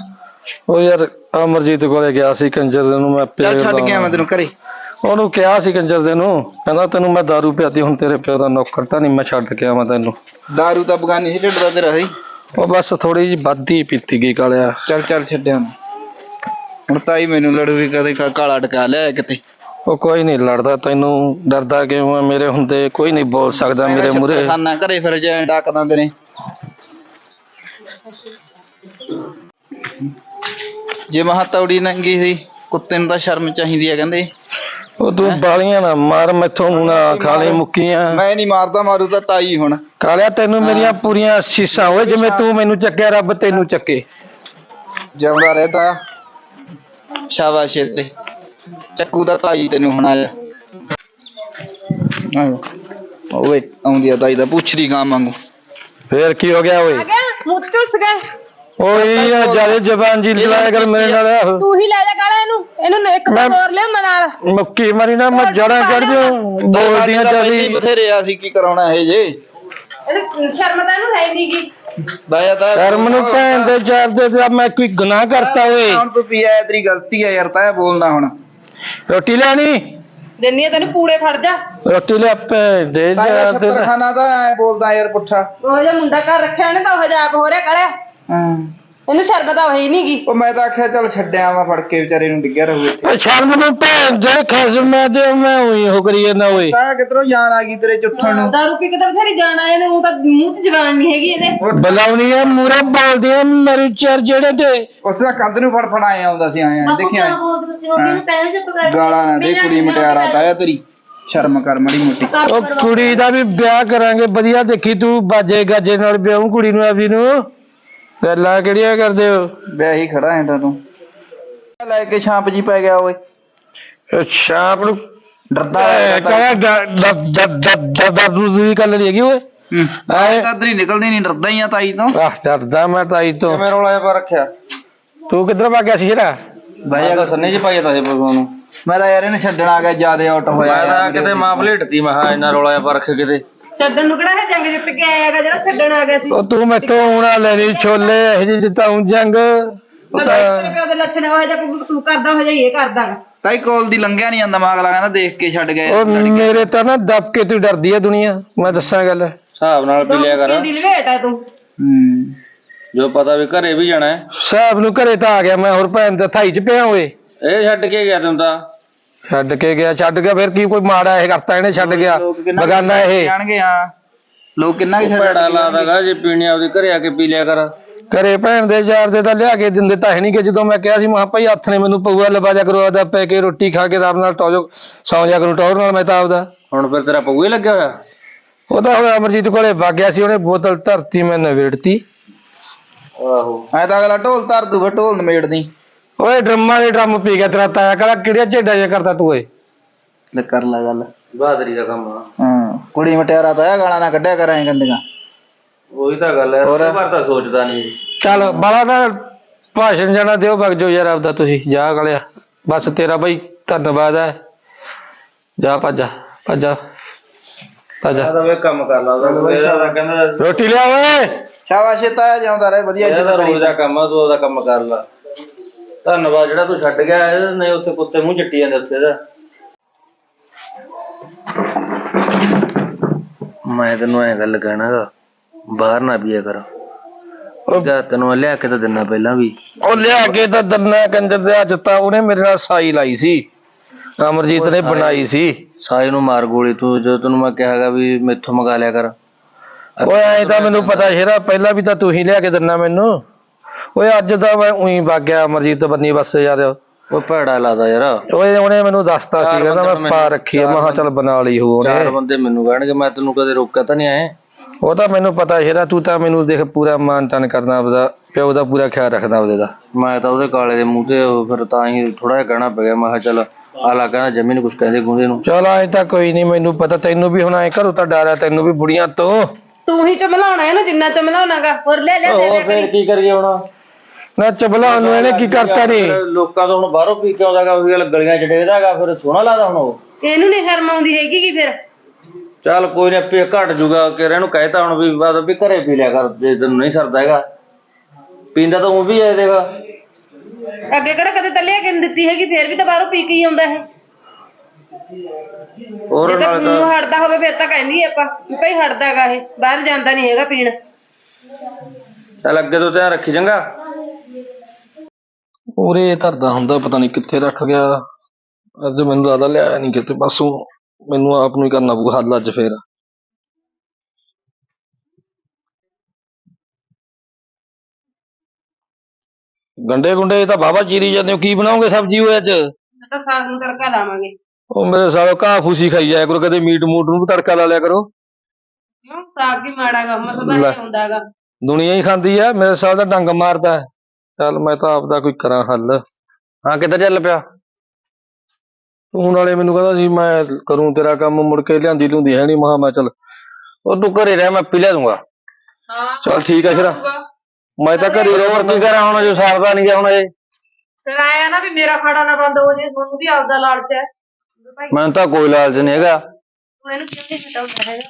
ਉਹ ਯਾਰ ਅਮਰਜੀਤ ਕੋਲੇ ਗਿਆ ਸੀ ਕੰਜਰ ਦੇ ਨੂੰ ਮੈਂ ਚੱਲ ਪੇੜ ਛੱਡ ਕੇ ਲਾਉਣਾ। ਆਵਾਂ ਤੈਨੂੰ ਘਰੇ ਉਹਨੂੰ ਕਿਹਾ ਸੀ ਕੰਜਰ ਦੇ ਨੂੰ ਕਹਿੰਦਾ ਤੈਨੂੰ ਮੈਂ दारू ਪਿਆਦੀ ਹੁਣ ਤੇਰੇ ਪਿਓ ਦਾ ਨੌਕਰ ਤਾਂ ਨਹੀਂ ਮੈਂ ਛੱਡ ਕੇ ਆਵਾਂ ਤੈਨੂੰ ਦਾਰੂ ਤਾਂ ਬਗਾਨੀ ਸੀ ਢਿੱਡ ਦਾ ਤੇਰਾ ਸੀ ਉਹ ਬਸ ਥੋੜੀ ਜਿਹੀ ਵੱਧੀ ਪੀਤੀ ਗਈ ਕਾਲਿਆ। ਚੱਲ ਚੱਲ ਛੱਡਿਆ ਉਹਨੂੰ ਹੁਣ ਤਾਈ ਮੈਨੂੰ ਲੜੂ ਵੀ ਕਦੇ ਕਾ- ਕਾਲਾ ਟਕਾ ਲਿਆ ਕਿਤੇ ਉਹ ਕੋਈ ਨਹੀਂ ਲੜਦਾ ਤੈਨੂੰ ਡਰਦਾ ਕਿਉਂ ਆ? ਮੇਰੇ ਹੁੰਦੇ ਕੋਈ ਨਹੀਂ ਬੋਲ ਸਕਦਾ ਮੇਰੇ ਮੂਰੇ ਖਾਨਾ ਘਰੇ ਫਿਰ ਜੇ ਡੱਕ ਦਿੰਦੇ ਨੇ। ਜੇ ਮਹਾ ਤੌੜੀ ਨੰਗੀ ਸੀ ਕੁੱਤੇ ਨੂੰ ਤਾਂ ਸ਼ਰਮ ਚਾਹੀਦੀ ਆ ਕਹਿੰਦੇ। ਉਹ ਤੂੰ ਬਾਲੀਆਂ ਨਾ ਮਾਰ ਮੈਥੋਂ ਨਾ ਖਾਲੀ ਮੁੱਕੀਆਂ। ਮੈਂ ਨਹੀਂ ਮਾਰਦਾ ਮਾਰੂ ਤਾਂ ਤਾਈ ਹੁਣ। ਕਾਲਿਆ ਤੈਨੂੰ ਮੇਰੀਆਂ ਪੂਰੀਆਂ ਸ਼ੀਸ਼ਾਂ। ਓਏ ਜਿਵੇਂ ਤੂੰ ਮੈਨੂੰ ਚੱਕਿਆ ਰੱਬ ਤੈਨੂੰ ਚੱਕੇ। ਜਿਉਂਦਾ ਰਹਿ ਤਾਇਆ ਸ਼ਾਬਾਸ਼ ਏ ਤੇਰੇ। ਚੱਕੂ ਦਾ ਤਾਈ ਤੈਨੂੰ ਹੁਣ ਆਇਆ। ਆਹੋ। ਓਏ ਆਉਂਦੀ ਆ ਤਾਈ ਦਾ ਪੁੱਛਦੀ ਗਾਂ ਵਾਂਗੂ। ਫੇਰ ਕੀ ਹੋ ਗਿਆ ਓਏ? ਮੂੰਹ ਤੇ ਝੁਲਸ ਗਏ ਓਏ ਇਹ ਜ਼ਿਆਦਾ ਜ਼ਬਾਨ ਜੀ ਲੜਾਇਆ ਕਰ ਮੇਰੇ ਨਾਲ। ਆਹੋ। ਤੂੰ ਹੀ ਲੈ ਜਾ ਕਾਲੇ ਇਹਨੂੰ। ਇਹਨੂੰ ਇੱਕ ਤਾਂ ਮੈਂ- ਹੋਰ ਲਿਆਉਂਦਾ ਨਾਲ। ਮੁੱਕੀ ਮਾਰੀ ਨਾ ਮੈਂ ਜੜਾਂ ਚੜ ਜਾਉ ਬੋਲਦੀਆਂ ਜਦੀ ਬਥੇਰੇ ਆ ਸੀ ਕੀ ਕਰਾਉਣਾ ਇਹ ਜੇ? ਇਹਨੂੰ ਸ਼ਰਮ ਤਾਂ ਇਹਨੂੰ ਹੈ ਨਹੀਂਗੀ ਬਾਇਆ ਤਾਂ ਕਰਮ ਨੂੰ ਭੈਣ ਦੇ ਚਾਰ ਦੇ ਤੇ ਮੈਂ ਕੋਈ ਗੁਨਾਹ ਕਰਤਾ ਓਏ। ਹੁਣ ਤੂੰ ਪੀ ਆਇਆ ਤੇਰੀ ਗਲਤੀ ਆ ਯਾਰ ਬੋਲਣਾ ਹੁਣ। ਰੋਟੀ ਲੈਣੀ ਦਿੰਨੀ ਆ ਤੈਨੂੰ ਪੂੜੇ ਖੜ ਜਾ। ਰੋਟੀ ਲੈ ਭੈਣ ਦੇ ਦੇ। ਖਾਨਾ ਤਾਂ ਐ ਬੋਲਦਾ ਯਾਰ ਪੁੱਠਾ। ਉਹ ਜਿਹਾ ਮੁੰਡਾ ਘਰ ਰੱਖਿਆ ਨੇ ਤਾਂ ਉਹ ਆਪ ਹੋ ਰਿਹਾ ਕਾਲਿਆ। ਹਾਂ। ਇਹਨੂੰ ਸ਼ਰਮ ਤਾਂ ਹੋਈ ਨਹੀਂਗੀ ਉਹ ਮੈਂ ਤਾਂ ਆਖਿਆ ਚੱਲ ਛੱਡਿਆ ਵਾ ਫੜ ਕੇ ਵਿਚਾਰੇ ਨੂੰ ਡਿੱਗਿਆ ਰਹੂ ਇੱਥੇ। ਓਏ ਸ਼ਰਮ ਨੂੰ ਭੈਣ ਦੇ ਖਸਮ ਮੈਂ ਤੇ ਮੈਂ ਉਹੀ ਹੋ ਕਰੀ ਜਾਂਦਾ ਓਏ। ਤਾਇਆ ਕਿਧਰੋਂ ਜਾਨ ਆ ਗਈ ਤੇਰੇ ਚੁੱਠਣ ਨੂੰ। ਦਾਰੂ ਪੀ ਕੇ ਤਾਂ ਬਥੇਰੀ ਜਾਣ ਆਏ ਨੇ ਉਹ ਤਾਂ ਮੂੰਹ 'ਚ ਜਵਾਨ ਨਹੀਂ ਹੈਗੀ ਇਹਦੇ। ਬਲਾਉਣੀ ਆ ਮੂਰੇ ਬੋਲਦੀ ਆ ਮੇਰੀ ਚਰ ਜਿਹੜੇ ਤੇ। ਉਸ ਦਾ ਕੰਧ ਨੂੰ ਫੜ ਫੜ ਆਇਆ ਆਉਂਦਾ ਸੀ ਆਇਆ ਦੇਖਿਆ? ਗਾਲਾਂ ਨਾ ਦੇ ਕੁੜੀ ਮਟਿਆਰਾ ਤਾਇਆ ਤੇਰੀ। ਸ਼ਰਮ ਕਰ ਮੜੀ ਮੋਟੀ। ਉਹ ਕੁੜੀ ਦਾ ਵੀ ਵਿਆਹ ਕਰਾਂਗੇ ਵਧੀਆ ਦੇਖੀ ਤੂੰ ਬਾਜੇ ਗਾਜੇ ਨਾਲ ਵਿਆਹ ਕੁੜੀ ਨੂੰ ਆਪੀ ਨੂੰ। ਗੱਲਾਂ ਕਿਹੜੀਆਂ ਕਰਦੇ ਹੋ? ਵਿਆਹ ਹੀ ਖੜਾ ਐ ਤਾਂ ਤੂੰ ਲੈ ਕੇ ਛਾਂਪ ਜੀ ਪੈ ਗਿਆ ਓਏ। ਇਹ ਸ਼ਾਮ ਨੂੰ ਡਰਦਾ ਕਹਿੰਦਾ ਦਰਦ ਦੀ ਗੱਲ ਨਹੀਂ ਹੈਗੀ ਓਏ। ਆਏ ਤਾਂ ਇੱਧਰ ਹੀ ਨਿਕਲਦੀ ਨਹੀਂ ਡਰਦਾ ਹੀ ਆ ਤਾਈ ਤੋਂ। ਆਹ ਡਰਦਾ ਮੈਂ ਤਾਈ ਤੋਂ। ਕਿਵੇਂ ਰੌਲਾ ਜਿਹਾ ਪਾ ਰੱਖਿਆ? ਤੂੰ ਕਿੱਧਰ ਭੱਗ ਗਿਆ ਸੀ ਜਿਹੜਾ? ਬਈ ਅਗਾ ਸੰਨੇ ਚ ਪਾਈ ਤਾਂ ਸੀ ਪਸ਼ੂਆਂ ਨੂੰ। ਮੈਂ ਤਾਂ ਯਾਰ ਇਹਨੂੰ ਛੱਡਣ ਆ ਗਿਆ ਜਿਆਦੇ ਆਊਟ ਹੋਇਆ ਮੈਂ ਤਾਂ ਯਾਰ। ਕਿਤੇ ਮਾਂ ਭਲੇਟਤੀ ਮੈਂ ਹਾਂ ਇੰਨਾ ਰੌਲਾ ਜਿਹਾ ਪਾ ਰੱਖਿਆ ਕਿਤੇ। ਛੱਡਣ ਨੂੰ ਕਿਹੜਾ ਹੈ ਜੰਗ ਜਿੱਤ ਕੇ ਆਏਗਾ ਜਿਹੜਾ ਛੱਡਣ ਆ ਗਿਆ ਸੀ? ਉਹ ਤੂੰ ਮੈਥੋਂ ਹੁਣਾ ਲੈਣੀ ਛੋਲੇ ਇਹ ਜਿਹੀ ਜਿੱਤਾ ਉਂ ਜੰਗ। ਉਹ ਤਾਂ ਤੇਰੇ ਪਿਓ ਦੇ ਲੱਛਣ ਹੋਇਆ ਜਾਂ ਕੋਈ ਤੂੰ ਕਰਦਾ ਹੋ ਜਾਂ ਇਹ ਕਰਦਾ ਗਾ। ਤਾਈ ਕੋਲ ਦੀ ਲੰਘਿਆ ਨਹੀਂ ਜਾਂਦਾ ਮੈਂ ਅਗਲਾ ਕਹਿੰਦਾ ਦੇਖ ਕੇ ਛੱਡ ਗਏ ਉਹ ਮੇਰੇ ਤਾਂ ਨਾ ਦਬ ਕੇ ਤੂੰ ਡਰਦੀ ਹੈ ਦੁਨੀਆ ਮੈਂ ਦੱਸਾਂ ਗੱਲ। ਹਿਸਾਬ ਨਾਲ ਪੀ ਲਿਆ ਕਰ। ਕਿਹਦੀ ਲਵੇਟ ਹੈ ਤੂੰ। ਹੂੰ। ਜੋ ਪਤਾ ਵੀ ਘਰੇ ਵੀ ਜਾਣਾ ਹੈ। ਸਾਹਿਬ ਨੂੰ ਘਰੇ ਤਾਂ ਆ ਗਿਆ ਮੈਂ ਹੋਰ ਭੈਣ ਤੇ ਥਾਈ ਚ ਪਿਆ ਓਏ ਇਹ ਛੱਡ ਕੇ ਗਿਆ ਤੂੰ ਤਾਂ। ਛੱਡ ਕੇ ਗਿਆ ਛੱਡ ਗਿਆ ਫਿਰ ਕੀ ਕੋਈ ਮਾੜਾ ਇਹ ਕਰਤਾ ਇਹਨੇ ਛੱਡ ਗਿਆ। ਲੋਕ ਕਿੰਨਾ ਬਗਾਨਾ ਇਹ। ਜਾਣਗੇ ਹਾਂ। ਲੋਕ ਕਿੰਨਾ ਕਿ ਛੱਡ ਭੈੜਾ ਲਾਦਾਗਾ ਜੇ ਪੀਣੀ ਆਪਦੀ ਘਰੇ ਆ ਕੇ ਪੀ ਲਿਆ ਕਰ। ਘਰੇ ਭੈਣ ਦੇ ਯਾਰ ਦੇ ਤਾਂ ਲਿਆ ਕੇ ਦਿੰਦੇ ਤਾਂ ਹੈ ਨਹੀਂ ਕਿ ਜਦੋਂ ਮੈਂ ਕਿਹਾ ਸੀ ਮਹਾ ਭਾਈ ਹੱਥ ਨੇ ਮੈਨੂੰ ਪਊਆ ਲਵਾ ਜਾ ਕਰੋ ਆਦਾ ਪੈ ਕੇ ਰੋਟੀ ਖਾ ਕੇ ਆਰਾਮ ਨਾਲ ਟੌਜੋ ਸੌਂ ਜਾ ਕਰੋ ਟੌਰ ਨਾਲ ਮੈਂ ਤਾਂ ਆਪਦਾ। ਹੁਣ ਫਿਰ ਤੇਰਾ ਪਊਏ ਲੱਗਿਆ ਹੋਇਆ? ਉਹ ਤਾਂ ਹੁਣ ਅਮਰਜੀਤ ਕੋਲੇ ਵਗ ਗਿਆ ਸੀ ਉਹਨੇ ਬੋਤਲ ਧਰਤੀ ਮੈਂ ਨਵੇੜਤੀ ਆਹੋ। ਐ ਤਾਂ ਅਗਲਾ ਢੋਲ ਧਰ ਦੂ ਫਿਰ ਢੋਲ ਨਮੇੜਦੀ ਓਏ ਡਰਮਾਂ ਦੇ ਡਰਮ ਪੀ ਗਿਆ ਤੇਰਾ ਤਾਇਆ ਕਹਿੰਦਾ ਕਿਹੜੀਆਂ ਝੇਡਾ ਜਿਹਾ ਕਰਦਾ ਤੂੰ ਓਏ? ਲੈ ਕਰ ਲੈ ਗੱਲ। ਬਹਾਦਰੀ ਦਾ ਕੰਮ ਆ। ਹਾਂ ਕੁੜੀ ਮਟਿਆਰਾ ਤਾਂ ਇਹ ਗਾਲਾਂ ਨਾ ਕੱਢਿਆ ਕਰ ਐਂ ਗੰਦੀਆਂ। ਉਹੀ ਤਾਂ ਗੱਲ ਹੈ ਹੋਰ? ਵਾਰ ਤਾਂ ਸੋਚਦਾ ਨਹੀਂ ਚੱਲ ਬਾਲਾ ਦਾ ਭਾਸ਼ਣ ਜਾਣਾ ਦਿਓ ਵਗ ਜਾਓ ਯਾਰ ਆਪਦਾ ਤੁਸੀਂ ਜਾ ਗਲਿਆ। ਬਸ ਤੇਰਾ ਬਈ ਧੰਨਵਾਦ ਹੈ ਜਾ ਭੱਜਾ ਭੱਜਾ ਭੱਜਾ। ਤਾਂ ਵੇ ਕੰਮ ਕਰ ਲਾ ਉਹਦਾ ਇਹਦਾ ਤਾਂ ਕਹਿੰਦਾ ਰੋਟੀ ਲਿਆ ਓਏ। ਸ਼ਾਬਾਸ਼ ਇਹ ਤਾਇਆ ਜਿਉਂਦਾ ਰਹੇ ਵਧੀਆ ਇੱਜ਼ਤ ਕਰੀ ਰੋਜ਼ ਦਾ ਕੰਮ ਆ ਤੂੰ ਉਹਦਾ ਕੰਮ ਕਰ ਲਾ। ਧੰਨਵਾਦ ਜਿਹੜਾ ਤੂੰ ਛੱਡ ਗਿਆ ਇਹ ਨਹੀਂ ਉੱਥੇ ਕੁੱਤੇ ਮੂੰਹ ਚੱਟੀ ਜਾਂਦੇ ਉੱਥੇ ਦਾ ਮੈਂ ਤੈਨੂੰ ਐ ਗੱਲ ਕਹਿਣਾਗਾ ਬਾਹਰ ਨਾ ਪੀਆ ਕਰ। ਉਹਦਾ ਤੈਨੂੰ ਮੈਂ ਲਿਆ ਕੇ ਤਾਂ ਦਿਨਾ ਪਹਿਲਾਂ ਵੀ। ਉਹ ਲਿਆ ਕੇ ਤਾਂ ਦੰਨਾ ਕੰਜਰ ਦੇ ਅੱਜ ਤਾਂ ਉਹਨੇ ਮੇਰੇ ਨਾਲ ਸਾਈ ਲਾਈ ਸੀ। ਅਮਰਜੀਤ ਨੇ ਬਣਾਈ ਸੀ। ਸਾਈ ਨੂੰ ਮਾਰ ਗੋਲੀ ਤੂੰ ਜਦੋਂ ਤੈਨੂੰ ਮੈਂ ਕਿਹਾਗਾ ਵੀ ਮੈਥੋਂ ਮੰਗਾ ਲਿਆ ਕਰ। ਓਏ ਐਂ ਤਾਂ ਮੈਨੂੰ ਪਤਾ ਸ਼ੇਰਾ ਪਹਿਲਾਂ ਵੀ ਤਾਂ ਤੂੰ ਹੀ ਲਿਆ ਕੇ ਦਿੰਨਾ ਮੈਨੂੰ। ਓਏ ਅੱਜ ਤਾਂ ਮੈਂ ਉਹੀ ਵਗ ਗਿਆ ਅਮਰਜੀਤ ਬੰਨੀ ਬਸ ਯਾਰ। ਉਹ ਭੈੜਾ ਲਾਦਾ ਯਾਰ। ਓਏ ਉਹਨੇ ਮੈਨੂੰ ਦੱਸਤਾ ਸੀ ਚਾਰ ਕਹਿੰਦਾ ਮੈਂ ਪਾ ਰੱਖੀ ਆ। ਚਾਰ ਮੈਂ ਕਿਹਾ ਚੱਲ ਬਣਾ ਲਈ ਹੋ ਚਾਰ ਉਹਨੇ ਬੰਦੇ ਮੈਨੂੰ ਕਹਿਣਗੇ ਮੈਂ ਤੈਨੂੰ ਕਦੇ ਰੋਕਿਆ ਤਾਂ ਨਹੀਂ ਆਏ? ਉਹ ਤਾਂ ਮੈਨੂੰ ਪਤਾ ਸ਼ੇਰਾ ਤੂੰ ਤਾਂ ਮੈਨੂੰ ਦੇਖ ਪੂਰਾ ਮਾਨ ਤਾਨ ਕਰਨਾ ਆਪਦਾ ਪਿਓ ਦਾ ਪੂਰਾ ਖਿਆਲ ਰੱਖਦਾ ਉਹਦੇ ਦਾ। ਮੈਂ ਤਾਂ ਉਹਦੇ ਕਾਲੇ ਦੇ ਮੂੰਹ ਤੇ ਫਿਰ ਤਾਂ ਹੀ ਥੋੜਾ ਜਿਹਾ ਕਹਿਣਾ ਪਿਆ ਮੈਂ ਕਿਹਾ ਚੱਲ ਆਲਾ ਕਹਿੰਦਾ ਜਮੀ ਨੂੰ ਕੁਝ ਕਹਿੰਦੇ ਗੁੰਦੇ ਨੂੰ। ਚਲ ਐ ਤਾਂ ਕੋਈ ਨਹੀਂ ਮੈਨੂੰ ਪਤਾ ਤੈਨੂੰ ਵੀ ਹੁਣ ਐ ਘਰੋਂ ਤਾਂ ਡਰ ਆ ਤੈਨੂੰ ਵੀ ਬੁੜੀਆਂ ਤੋਂ। ਤੂੰ ਹੀ ਚਮਲਾਉਣਾ ਹੈ ਨਾ ਜਿੰਨਾ ਚਮਲਾਉਣਾਗਾ। ਹੋਰ ਲੈ ਲੈ ਦੇ ਦੇ ਫਿਰ ਕੀ ਕਰੀਏ ਹੁਣ? ਨਾ ਚਬਲਾ ਨੂੰ ਇਹਨੇ ਕੀ ਕਰਤਾ ਨੀ? ਫਿਰ ਲੋਕਾਂ ਤੋਂ ਹੁਣ ਬਾਹਰੋਂ ਪੀ ਕੇ ਆਉਂਦਾਗਾ ਉਹੀ ਗੱਲ ਗਲੀਆਂ 'ਚ ਡੇਗਦਾਗਾ ਫਿਰ ਸੋਹਣਾ ਲੱਗਦਾ ਹੁਣ ਉਹ। ਇਹਨੂੰ ਨਹੀਂ ਸ਼ਰਮ ਆਉਂਦੀ ਹੈਗੀ ਕੀ ਫਿਰ? ਚੱਲ ਕੋਈ ਨਾ ਪੀ ਘਟ ਜੂਗਾ ਕਿ ਇਹਨੂੰ ਕਹਿਤਾ ਹੁਣ ਵੀ ਬਾਦ ਵੀ ਘਰੇ ਪੀ ਲਿਆ ਕਰ ਜੇ ਤੈਨੂੰ ਨਹੀਂ ਸਰਦਾ ਹੈਗਾ। ਪੀਂਦਾ ਤਾਂ ਉਹ ਵੀ ਹੈ ਦੇਗਾ ਅੱਗੇ ਕਿਹੜਾ ਕਦੇ ਤੱਲਿਆ ਕਿ ਦਿੱਤੀ ਹੈਗੀ ਫਿਰ ਵੀ ਤਾਂ ਬਾਹਰੋਂ ਪੀ ਕੇ ਹੀ ਆਉਂਦਾ ਹੈ ਹੋਰ ਜੇ ਤਾਂ ਨਾਲ ਮੂੰਹ ਹਟਦਾ ਹੋਵੇ ਫਿਰ ਤਾਂ ਕਹਿੰਦੀ ਆਪਾਂ ਵੀ ਭਾਈ ਹਟਦਾਗਾ ਇਹ ਬਾਹਰ ਜਾਂਦਾ ਨਹੀਂ ਹੈਗਾ ਪੀਣ। ਚੱਲ ਅੱਗੇ ਤੋਂ ਧਿਆਨ ਰੱਖੀ ਚੰਗਾ। ਉਰੇ ਧਰਦਾ ਹੁੰਦਾ ਪਤਾ ਨਹੀਂ ਕਿੱਥੇ ਰੱਖ ਗਿਆ। ਅੱਜ ਮੈਨੂੰ ਲੱਗਦਾ ਲਿਆਇਆ ਨਹੀਂ ਕਿਤੇ ਬਸ ਉਹ ਮੈਨੂੰ ਆਪ ਨੂੰ ਹੀ ਕਰਨਾ ਪਊ ਹੱਲ ਅੱਜ ਫੇਰ। ਗੰਡੇ ਗੁੰਡੇ ਤਾਂ ਬਾਬਾ ਚੀਰੀ ਜਾਂਦੇ ਹੋ ਕੀ ਬਣਾਓਗੇ ਸਬਜ਼ੀ ਹੋਏ ਅੱਜ? ਤਾਂ ਸਾਗ ਨੂੰ ਤੜਕਾ ਲਾਵਾਂਗੇ। ਉਹ ਮੇਰੇ ਸਾਲੋ ਘਾਹ ਫੂਸੀ ਖਾਈ ਜਾਇਆ ਕਰੋ ਕਦੇ ਮੀਟ ਮੂਟ ਨੂੰ ਵੀ ਤੜਕਾ ਲਾ ਲਿਆ ਕਰੋ। ਕਿਉਂ? ਸਾਗ ਮਸਾ ਲੈ। ਆਉਂਦਾਗਾ ਦੁਨੀਆ ਹੀ ਖਾਂਦੀ ਆ ਮੇਰੇ ਸਾਲ ਦਾ ਡੰਗ ਮਾਰਦਾ। ਹੈ। ਚੱਲ ਮੈਂ ਤਾਂ ਆਪਦਾ ਕੋਈ ਕਰਾਂ ਹੱਲ। ਹਾਂ ਕਿੱਧਰ ਚੱਲ ਪਿਆ? ਤੂੰ ਨਾਲੇ ਮੈਨੂੰ ਕਹਿੰਦਾ ਸੀ ਮੈਂ ਕਰੂੰ ਤੇਰਾ ਕੰਮ ਮੁੜ ਕੇ ਲਿਆਂਦੀ ਲੁੰਦੀ ਹੈ ਨਹੀਂ ਮਹਾ ਮੈਂ ਚੱਲ ਉਹ ਤੂੰ ਘਰੇ ਰਹਿ ਮੈਂ ਪੀ ਲਿਆ ਦੂੰਗਾ। ਹਾਂ ਚੱਲ ਠੀਕ ਹੈ ਸ਼ਰਾ। ਮੈਂ ਤਾਂ ਘਰੇ ਹੋਰ ਰੋਣ ਕੀ ਕਰਾਂ ਹੁਣ ਜੋ ਸਰਦਾ ਨਹੀਂ ਗਿਆ ਹੁਣ ਇਹ। ਫਿਰ ਆਇਆ ਨਾ ਵੀ ਮੇਰਾ ਖਾੜਾ ਨਾ ਬੰਦ ਹੋ ਜੇ ਤੁਹਾਨੂੰ ਵੀ ਆਪਦਾ ਲਾਲਚ ਹੈ। ਮੈਨੂੰ ਤਾਂ ਕੋਈ ਲਾਲਚ ਨਹੀਂ ਹੈਗਾ। ਤੂੰ ਇਹਨੂੰ ਕਿਉਂ ਨਹੀਂ ਹਟਾਉਂਦਾ ਹੈਗਾ?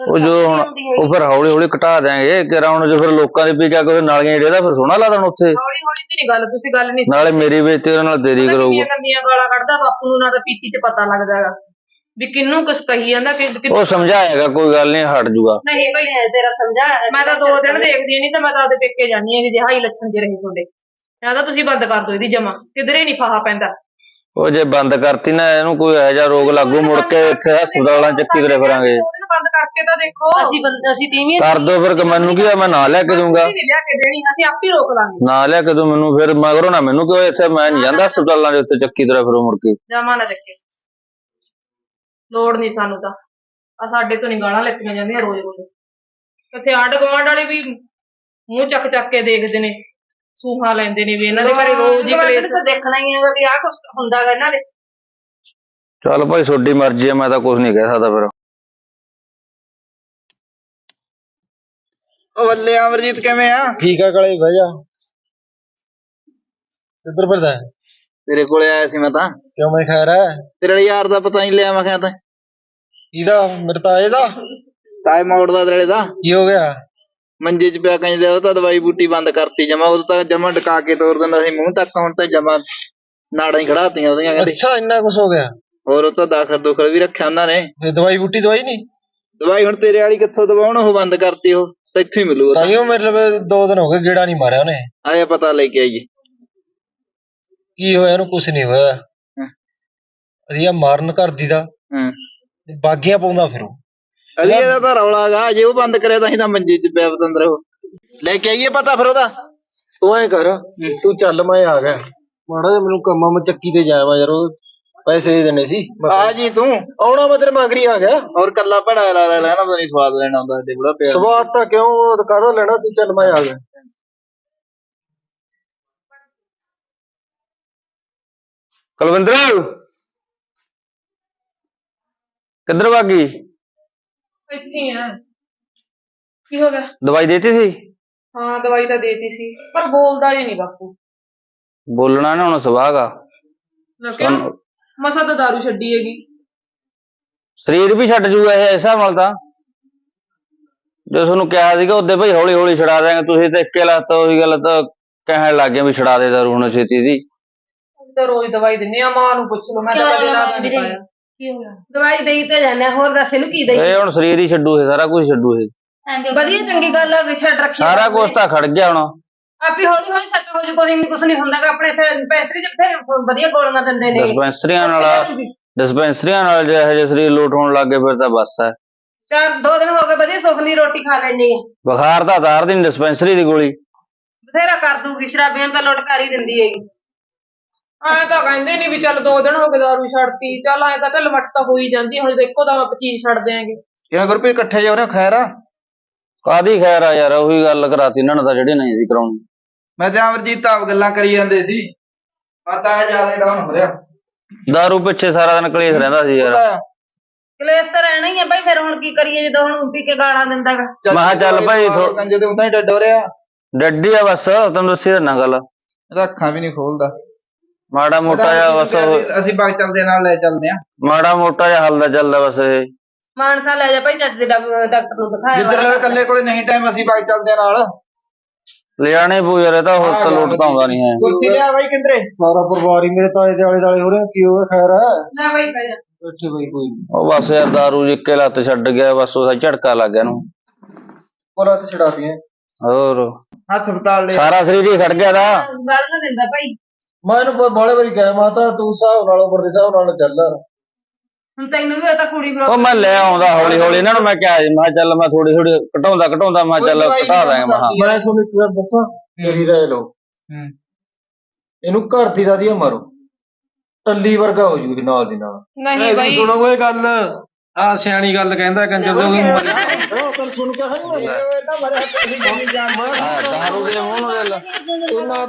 ਉਹ ਜਦੋਂ ਹੁਣ ਉਹ ਫਿਰ ਹੌਲੀ ਹੌਲੀ ਘਟਾ ਦਿਆਂਗੇ ਕਿ ਹੁਣ ਜੋ ਫਿਰ ਲੋਕਾਂ ਦੇ ਪੀ ਕੇ ਕੋਈ ਨਾਲੀਆਂ ਜਿਹੜਦਾ ਫਿਰ ਸੋਹਣਾ ਲੱਗਦਾ ਹੁਣ ਉੱਥੇ। ਹੌਲੀ ਹੌਲੀ ਦੀ ਨਹੀਂ ਗੱਲ ਤੁਸੀਂ ਗੱਲ ਨਹੀਂ ਨਾਲੇ ਮੇਰੀ ਬੇਇੱਜ਼ਤੀ ਉਹਦੇ ਨਾਲ ਤੇਰੀ ਕਰੂਗਾ। ਕੰਨੀਆਂ ਗਾਲਾਂ ਕੱਢਦਾ ਬਾਪੂ ਨੂੰ ਨਾ ਤਾਂ ਪੀਤੀ ਚ ਪਤਾ ਲੱਗਦਾ ਹੈਗਾ। ਵੀ ਕਿੰਨੂੰ ਕੁਛ ਕਹੀ ਜਾਂਦਾ ਕਿ ਕਿ- ਉਹ ਸਮਝਾਏਗਾ ਕੋਈ ਗੱਲ ਨਹੀਂ ਹਟ ਜੂਗਾ। ਨਹੀਂ ਭਾਈ ਤੇਰਾ ਸਮਝਾ ਮੈਂ ਤਾਂ ਦੋ ਦਿਨ ਦੇਖਦੀ ਨਹੀਂ ਤਾਂ ਮੈਂ ਤਾਂ ਆਪਦੇ ਪੇਕੇ ਜਾਨੀ ਹਾਂ ਕਿ ਜੇ ਹਾਈ ਲੱਛਣ ਜੇ ਰਹੇ ਤੁਹਾਡੇ। ਜਾਂ ਤਾਂ ਤੁਸੀਂ ਬੰਦ ਕਰ ਦਿਓ ਇਹਦੀ ਜਮਾ। ਕਿਧਰੇ ਨਹੀਂ ਫਾਹਾ ਪੈਂਦਾ। ਉਹ ਜੇ ਬੰਦ ਕਰਤੀ ਨਾ ਇਹਨੂੰ ਕੋਈ ਇਹੋ ਜਿਹਾ ਰੋਗ ਲੱਗੂ ਮੁੜ ਕੇ ਇੱਥੇ ਹਸਪਤਾਲਾਂ ਚ ਚੱਕੀ ਤੁਰੇ ਫਿਰਾਂਗੇ? ਉਹਦੇ ਨੂੰ ਬੰਦ ਕਰਕੇ ਤਾਂ ਦੇਖੋ। ਅਸੀਂ ਬੰਦ ਅਸੀਂ ਤੀਵੀਂ ਕਰ ਦੋ ਫਿਰ ਕਿ ਮੈਨੂੰ ਕੀ ਆ ਮੈਂ ਨਾ ਲਿਆ ਕੇ ਦੂੰਗਾ ਨਹੀਂ ਲਿਆ ਕੇ ਦੇਣੀ ਅਸੀਂ ਆਪ ਹੀ ਰੋਕ ਲਾਂਗੇ। ਨਾ ਲਿਆ ਕੇ ਦੂੰ ਮੈਨੂੰ ਫਿਰ ਮਗਰੋਂ ਨਾ ਮੈਨੂੰ ਕਿਉਂ ਇੱਥੇ ਮੈਂ ਨਹੀਂ ਜਾਂਦਾ ਹਸਪਤਾਲਾਂ ਦੇ ਉੱਤੇ ਚੱਕੀ ਤੁਰੇ ਫਿਰੋ ਮੁੜ ਕੇ। ਜਮਾ ਨਾ ਚੱਕੇ। ਲੋੜ ਨਹੀਂ ਸਾਨੂੰ ਤਾਂ। ਆ ਸਾਡੇ ਤੋਂ ਨਹੀਂ ਗਾਲਾਂ ਲੈਤੀਆਂ ਜਾਂਦੀਆਂ ਰੋਜ਼ ਰੋਜ਼ ਇੱਥੇ ਆਂਢ ਗੁਆਂਢ ਵਾਲੇ ਵੀ ਮੂੰਹ ਚੱਕ ਚੱਕ ਕੇ ਦੇਖਦੇ ਨੇ। ਸੂਹਾ ਲੈਂਦੇ ਨੇ ਵੀ ਇਹਨਾਂ ਦੇ ਘਰੇ ਰੋਜ਼ ਹੀ ਕਲੇਸ਼ ਤਾਂ ਦੇਖਣਾ ਹੀ ਹੈਗਾ ਵੀ ਆਹ ਕੁਝ ਹੁੰਦਾਗਾ ਇਹਨਾਂ ਦੇ। ਚੱਲ ਭਾਈ ਤੁਹਾਡੀ ਮਰਜ਼ੀ ਆ ਮੈਂ ਤਾਂ ਕੁਝ ਨਹੀਂ ਕਹਿ ਸਕਦਾ ਫਿਰ। ਉਹ ਬੱਲੇ ਅਮਰਜੀਤ ਕਿਵੇਂ ਆ? ਠੀਕ ਆ ਕਾਲੇ ਬਹਿ ਜਾ ਕਿੱਧਰ ਫਿਰਦਾ ਹੈ? ਤੇਰੇ ਕੋਲੇ ਆਇਆ ਸੀ ਮੈਂ ਤਾਂ। ਕਿਉਂ ਮੈਂ ਖੈਰ ਹੈ? ਤੇਰੇ ਵਾਲੇ ਯਾਰ ਦਾ ਪਤਾ ਨਹੀਂ ਲਿਆ ਮੈਂ ਕਿਹਾ ਤਾਂ। ਇਹਦਾ ਮੇਰੇ ਤਾਂ ਇਹਦਾ ਤਾਏ ਮੋੜ ਦਾ ਤੇਰੇ ਦਾ। ਕੀ ਹੋ ਗਿਆ? ਮੰਜੇ 'ਚ ਪਿਆ ਕੰਜਦੇ ਉਹ ਤਾਂ ਦਵਾਈ ਬੂਟੀ ਬੰਦ ਕਰਤੀ ਜਮਾ ਉਹ ਤਾਂ ਜਮਾ ਡਕਾ ਕੇ ਤੋਰ ਦਿੰਦਾ ਸੀ ਮੂੰਹ ਤੱਕ ਹੁਣ ਤਾਂ ਜਮਾ ਨਾੜਾਂ ਹੀ ਖੜਾਤੀਆਂ ਉਹਦੀਆਂ ਕਹਿੰਦੇ। ਅੱਛਾ ਇੰਨਾ ਕੁਝ ਹੋ ਗਿਆ। ਹੋਰ ਉਹ ਤਾਂ ਦਾਖਲ ਦੁਖਲ ਵੀ ਰੱਖਿਆ ਉਹਨਾਂ ਨੇ। ਇਹ ਦਵਾਈ ਬੂਟੀ ਦਵਾਈ ਨਹੀਂ? ਦਵਾਈ ਹੁਣ ਤੇਰੇ ਵਾਲੀ ਕਿੱਥੋਂ ਦਵਾਉਣ ਉਹ ਬੰਦ ਕਰਤੀ ਉਹ ਤਾਂ ਇੱਥੋਂ ਹੀ ਮਿਲੂ ਉਹ ਤਾਂ। ਤਾਈਓ ਮੇਰੇ ਲਵੇ ਦੋ ਦਿਨ ਹੋ ਗਏ ਗੇੜਾ ਨਹੀਂ ਮਾਰਿਆ ਉਹਨੇ। ਆਇਆ ਪਤਾ ਲੈ ਕੇ ਆਈਏ। ਕੀ ਹੋਇਆ ਇਹਨੂੰ ਕੁਝ ਨਹੀਂ ਹੋਇਆ। ਵਧੀਆ ਮਾਰਨ ਕਰਦੀ ਦਾ। ਹਾਂ। ਬਾਗੀਆਂ ਪਾਉਂਦਾ ਫਿਰ ਉਹ। ਅਲੀ ਇਹਦਾ ਤਾਂ ਰੌਲਾ ਗਾ ਜੇ ਉਹ ਬੰਦ ਕਰਿਆ ਤਾਂ ਹੀ ਤਾਂ ਮੰਜੇ 'ਚ ਪਿਆ ਪਤੰਦਰ ਉਹ। ਲੈ ਕੇ ਆਈਏ ਪਤਾ ਫਿਰ ਉਹਦਾ। ਤੂੰ ਐ ਕਰ ਤੂੰ ਚੱਲ ਮੈਂ ਆ ਗਿਆ। ਮਾੜਾ ਜਿਹਾ ਮੈਨੂੰ ਕੰਮਾਂ ਮੈਂ ਚੱਕੀ ਤੇ ਜਾਇਆ ਵਾ ਯਾਰ ਉਹ ਪੈਸੇ ਦੇ ਦੇਣੇ ਸੀ। ਆ ਜੀ ਤੂੰ। ਆਉਣਾ ਮੈਂ ਤੇਰੇ ਮਗਰੀ ਆ ਗਿਆ। ਹੋਰ ਕੱਲਾ ਭੜਾ ਰਾਦਾ ਲੈਣਾ ਪਤਾ ਨਹੀਂ ਸਵਾਦ ਲੈਣਾ ਹੁੰਦਾ ਸਾਡੇ ਬੜਾ ਪਿਆ। ਸਵਾਦ ਤਾਂ ਕਿਉਂ ਉਹ ਕਾਹਦਾ ਲੈਣਾ ਤੂੰ ਚੱਲ ਮੈਂ ਆ ਗਿਆ। ਕੁਲਵਿੰਦਰ? ਕਿੱਧਰ ਭਾਗੀ ਇੱਥੇ ਹੀ ਆ। ਕੀ ਹੋ ਗਿਆ? ਦਵਾਈ ਦੇਤੀ ਸੀ? ਹਾਂ ਦਵਾਈ ਤਾਂ ਦੇਤੀ ਸੀ ਪਰ ਬੋਲਦਾ ਹੀ ਨਹੀਂ ਬਾਪੂ। ਬੋਲਣਾ ਨਾ ਹੁਣ ਸੁਭਾਗਾ ਲੈ ਕਿਉਂ ਮਸਾ ਤਾਂ ਦਾਰੂ ਛੱਡੀ ਹੈਗੀ। ਸਰੀਰ ਵੀ ਛੱਡ ਜੂਗਾ ਇਹ ਇਸ ਹਿਸਾਬ ਨਾਲ ਤਾਂ। ਜੋ ਤੁਹਾਨੂੰ ਕਿਹਾ ਸੀਗਾ ਉਹਦੇ ਭਾਈ ਹੌਲੀ ਹੌਲੀ ਛਡਾ ਦਿਆਂਗੇ। ਤੁਸੀਂ ਤਾਂ ਇੱਕੇ ਲੱਤ ਉਹੀ ਗੱਲ ਤਾਂ ਕਹਿਣ ਲੱਗ ਗਏ ਵੀ ਛਡਾ ਦੇ ਦਾਰੂ ਹੁਣ ਛੇਤੀ ਦੀ। ਅਸੀਂ ਤਾਂ ਰੋਜ਼ ਦਵਾਈ ਦਿੰਨੇ ਆ ਮਾਂ ਨੂੰ ਪੁੱਛ ਲਓ ਮੈਂ ਤਾਂ ਕਦੇ ਰਾਦਾ ਨਹੀਂ ਪਾਇਆ। ਕੀ ਹੋ ਗਿਆ? ਦਵਾਈ ਦੇਈ ਤੇ ਜਾਂਦੇ ਆ, ਹੋਰ ਦੱਸ ਇਹਨੂੰ ਕੀ ਦੇਈ? ਇਹ ਹੁਣ ਸਰੀਰ ਹੀ ਛੱਡੂ ਇਹ ਸਾਰਾ ਕੁਝ ਛੱਡੂ ਇਹ। ਵਧੀਆ ਚੰਗੀ ਗੱਲ ਆ ਵੀ ਛੱਡ ਰੱਖੀ ਆ ਸਾਰਾ ਕੁਝ ਤਾਂ ਖੜ ਗਿਆ ਹੁਣ। ਆਪੇ ਹੌਲੀ ਹੌਲੀ ਸੱਟ ਹੋ ਜੂ ਕੋਈ ਨਹੀਂ ਕੁਛ ਨਹੀਂ ਹੁੰਦਾਗਾ ਆਪਣੇ ਇੱਥੇ ਪੈਸਰੀ ਚ ਬਥੇਰੇ ਵਧੀਆ ਗੋਲੀਆਂ ਦਿੰਦੇ ਨੇ। ਡਿਸਪੈਂਸਰੀਆਂ ਨਾਲ ਡਿਸਪੈਂਸਰੀਆਂ ਨਾਲ ਜੇ ਇਹੋ ਜਿਹੇ ਸਰੀਰ ਲੋਟ ਹੋਣ ਲੱਗ ਗਏ ਫਿਰ ਤਾਂ ਬਸ ਹੈ ਚਾਰ ਦੋ ਦਿਨ ਹੋ ਗਏ ਵਧੀਆ ਸੁੱਖ ਦੀ ਰੋਟੀ ਖਾ ਲੈਣੀ ਆ। ਬੁਖਾਰ ਤਾਂ ਤਾਰ ਦੀ ਡਿਸਪੈਂਸਰੀ ਦੀ ਗੋਲੀ। ਬਥੇਰਾ ਕਰ ਦੂਗੀ ਸ਼ਰਾਬੀਆਂ ਤਾਂ ਲੁੱਟ ਕਰ ਹੀ ਦਿੰਦੀ ਹੈਗੀ। ਐ ਤਾਂ ਕਹਿੰਦੇ ਨਹੀਂ ਵੀ ਚੱਲ ਦੋ ਦਿਨ ਹੋ ਗਏ ਦਾਰੂ ਛੱਡਤੀ। ਚੱਲ ਐ ਤਾਂ ਢਿੱਲ ਵੱਟ ਤਾਂ ਹੋ ਹੀ ਜਾਂਦੀ ਹੁਣ ਇੱਕੋ ਦਮ ਆਪਾਂ ਚੀਜ਼ ਛੱਡ ਦਿਆਂਗੇ। ਕਿਹਾ ਗੁਰਪ੍ਰੀਤ ਇਕੱਠੇ ਜਾ ਰਹੇ ਹੋ ਖੈਰ ਆ? ਕਾਦੀ ਖੈਰ ਆ ਯਾਰ ਉਹੀ ਗੱਲ ਕਰਾਤੀ ਇਹਨਾਂ ਨੇ ਤਾਂ ਜਿਹੜੀ ਨਹੀਂ ਸੀ ਕਰਾਉਣੀ। ਮੈਂ ਤੇ ਅਮਰਜੀਤ ਤਾਂ ਆਪ ਗੱਲਾਂ ਕਰੀ ਜਾਂਦੇ ਸੀ। ਪਤਾ ਹੈ ਜ਼ਿਆਦਾ ਡਾਊਨ ਹੋ ਰਿਹਾ। ਦਾਰੂ ਪਿੱਛੇ ਸਾਰਾ ਦਿਨ ਕਲੇਸ਼ ਰਹਿੰਦਾ ਸੀ ਯਾਰ। ਹੈ। ਕਲੇਸ਼ ਤਾਂ ਰਹਿਣਾ ਹੀ ਆ ਬਾਈ ਫਿਰ ਹੁਣ ਕੀ ਕਰੀਏ ਜਦੋਂ ਹੁਣ ਪੀ ਕੇ ਗਾਲਾਂ ਦਿੰਦਾਗਾ। ਚਾਚੀ ਮੈਂ ਕਿਹਾ ਚੱਲ ਭਾਈ ਥੋ- ਕੰਜੇ ਤੇ ਉਦਾਂ ਹੀ ਡੱਡ ਹੋ ਰਿਹਾ। ਡੱਡੀ ਆ ਬਸ ਤੈਨੂੰ ਦੱਸੀ ਨਾ ਗੱਲ। ਇਹਦਾ ਅੱਖਾਂ ਵੀ ਨਹੀਂ ਖੋਲਦਾ। ਮਾੜਾ ਮੋਟਾ ਜਿਹਾ ਬਸ ਉਹ- ਅਸੀਂ- ਬਾਗ ਚੱਲਦੇ ਨਾਲ ਲੈ ਚੱਲਦੇ ਆ ਮਾੜਾ ਮੋਟਾ ਜਿਹਾ ਹੱਲਦਾ ਚੱਲਦਾ ਬਸ ਇਹ। ਮਾਨਸਾ ਲੈ ਜਾ ਭਾਈ ਜੱਜ ਦੇ ਡਾਕ- ਡਾਕਟਰ ਨੂੰ ਦਿਖਾਇਆ ਜਿੱਧਰ ਲੈ ਇਕੱਲੇ ਕੋਲੇ ਨਹੀਂ ਟਾਈਮ ਅਸੀਂ ਬਾਗ ਚੱਲਦੇ ਆ ਨਾਲ। ਲਿਆਣੇ ਪੂ ਯਾਰ ਇਹ ਤਾਂ ਤਾਂ ਲੋਟ ਤਾਂ ਆਉਂਦਾ ਨਹੀਂ ਹੈ। ਕੁਰਸੀ ਲਿਆ ਬਾਈ ਕਿੰਦਰੇ ਸਾਰਾ ਪਰਿਵਾਰ ਹੀ ਮੇਰੇ ਤਾਏ ਦੇ ਆਲੇ ਦਾਲੇ ਹੋ ਰਿਹਾ ਕੀ ਹੋ ਗਿਆ ਖੈਰ ਹੈ? ਲੈ ਬਾਈ ਪੈ ਜਾ ਬੈਠੇ ਬਈ ਕੋਈ। ਉਹ ਬਸ ਯਾਰ ਦਾਰੂ ਜਿੱਕੇ ਲੱਤ ਛੱਡ ਗਿਆ ਬਸ ਉਹਦਾ ਝਟਕਾ ਲੱਗ ਗਿਆ ਨੂੰ ਕੋਲਾ ਤੇ ਛਡਾਤੀਆਂ ਹੋਰ। ਹਸਪਤਾਲ ਲੈ ਸਾਰਾ ਸਰੀਰ ਹੀ ਖੜ ਗਿਆ ਦਾ ਗਾਲਾਂ ਦਿੰਦਾ ਭਾਈ। ਮੈਂ ਇਹਨੂੰ ਬਾਲੇ ਵਾਰੀ ਕਿਹਾ ਮੈਂ ਤਾਂ ਤੂੰ ਹਿਸਾਬ ਨਾਲ ਉਮਰ ਦੇ ਹਿਸਾਬ ਨਾਲ ਚੱਲ ਹੁਣ ਤੈਨੂੰ ਵੀ ਉਹ ਤਾਂ ਕੁੜੀ ਉਹ ਮੈਂ ਲੈ ਆਉਂਦਾ ਹੌਲੀ ਹੌਲੀ ਇਹਨਾਂ ਨੂੰ ਮੈਂ ਕਿਹਾ ਸੀ, ਮੈਂ ਕਿਹਾ ਚੱਲ ਮੈਂ ਥੋੜੀ ਥੋੜੀ ਘਟਾਉਂਦਾ ਘਟਾਉਂਦਾ ਮੈਂ ਕਿਹਾ ਚੱਲ ਕੋਈ ਘਟਾ ਦਾਂਗੇ ਮੈਂ ਕਿਹਾ। ਮੈਂ ਤੁਹਾਨੂੰ ਇੱਕ ਗੱਲ ਦੱਸਾਂ ਮੇਰੀ ਰਾਏ ਲਓ। ਹੂੰ। ਇਹਨੂੰ ਘਰ ਦੀ ਦਾਦੀ ਮਾਰੋ। ਟੱਲੀ ਵਰਗਾ ਹੋ ਜੂਗੀ ਨਾਲ ਦੀ ਨਾਲ। ਨਹੀਂ ਬਾਈ। ਸੁਣੋ ਓਏ ਗੱਲ ਆ ਸਿਆਣੀ ਗੱਲ ਕਹਿੰਦਾ ਕੰਜਰ ਦੇ ਉਹਨੂੰ ਉਹ ਗੱਲ ਸੁਣ ਕੇ ਹੈ ਇਹ ਤਾਂ ਮਰੇ ਹੱਥ ਅਸੀਂ ਜਾਨ ਮਾਰ ਹਾਂ, ਦਾਰੂ ਦੇ ਮੂੰਹ ਨੂੰ ਦੇ ਲਾ। ਉਹਨਾਂ